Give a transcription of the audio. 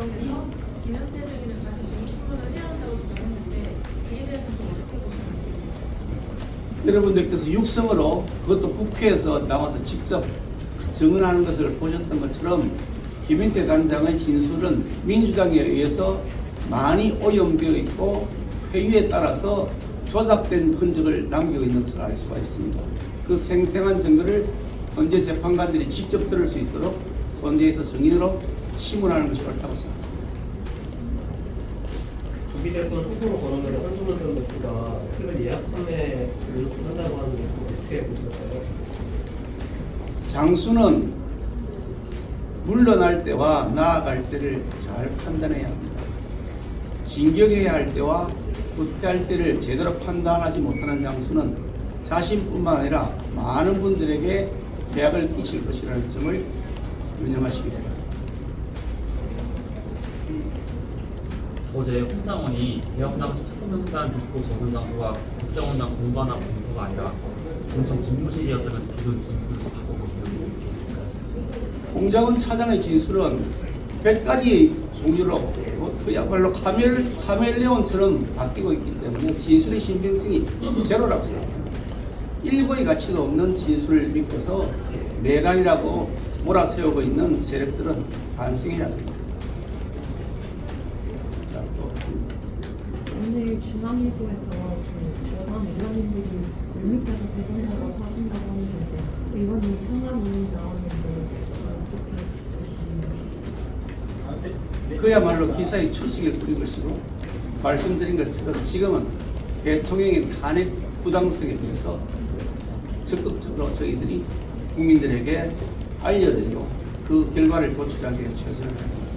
김현태 증인은 다시 증인신문을 해야 한다고 주장했는데 이에 대해서 좀 어떻게 보시는지 여러분들께서 육성으로 그것도 국회에서 나와서 직접 증언하는 것을 보셨던 것처럼 김인태 단장의 진술은 민주당에 의해서 많이 오염되어 있고 회의에 따라서 조작된 흔적을 남기고 있는 것을 알 수가 있습니다. 그 생생한 증거를 헌재 재판관들이 직접 들을 수 있도록 헌재에서 증인으로 심문하는 것이 옳다고 생각합니다. 조기 대선 후보로 거론되는 한동훈 전 대표가 최근 예약 판매를 한다고 하는데 그거 어떻게 보실까요? 장수는 물러날 때와 나아갈 때를 잘 판단해야 합니다. 진격해야 할 때와 후퇴할 때를 제대로 판단하지 못하는 장수는 자신뿐만 아니라 많은 분들에게 해악을 끼칠 것이라는 점을 유념하시기 바랍니다. 어제 홍장원이 개혁당 착공명단 뒷고 적은당과 국정원당 공관화 공소가 아니라 공청 집무실이었다면 기존 집무실로 바꿔보시는 공장은 차장의 진술은 100가지 종류로 뭐 그야말로 카멜, 카멜레온처럼 바뀌고 있기 때문에 진술의 신빙성이 제로라고 생각합니다. 일부의 가치도 없는 진술을 믿고서 내란이라고 몰아세우고 있는 세력들은 반성해야 됩니다. 자, 또 중앙일보에서 그 여당 의원님들이 물밑에서 대선 작업 하신다고 하면서 이제 의원님 상담이 나왔는데 어떻게 보시는지 그야말로 기사의 출석일 뿐인 것이고 말씀드린 것처럼 지금은 대통령의 탄핵 부당성에 대해서 적극적으로 저희들이 국민들에게 알려드리고 그 결과를 도출하기 위해 최선을 다합니다.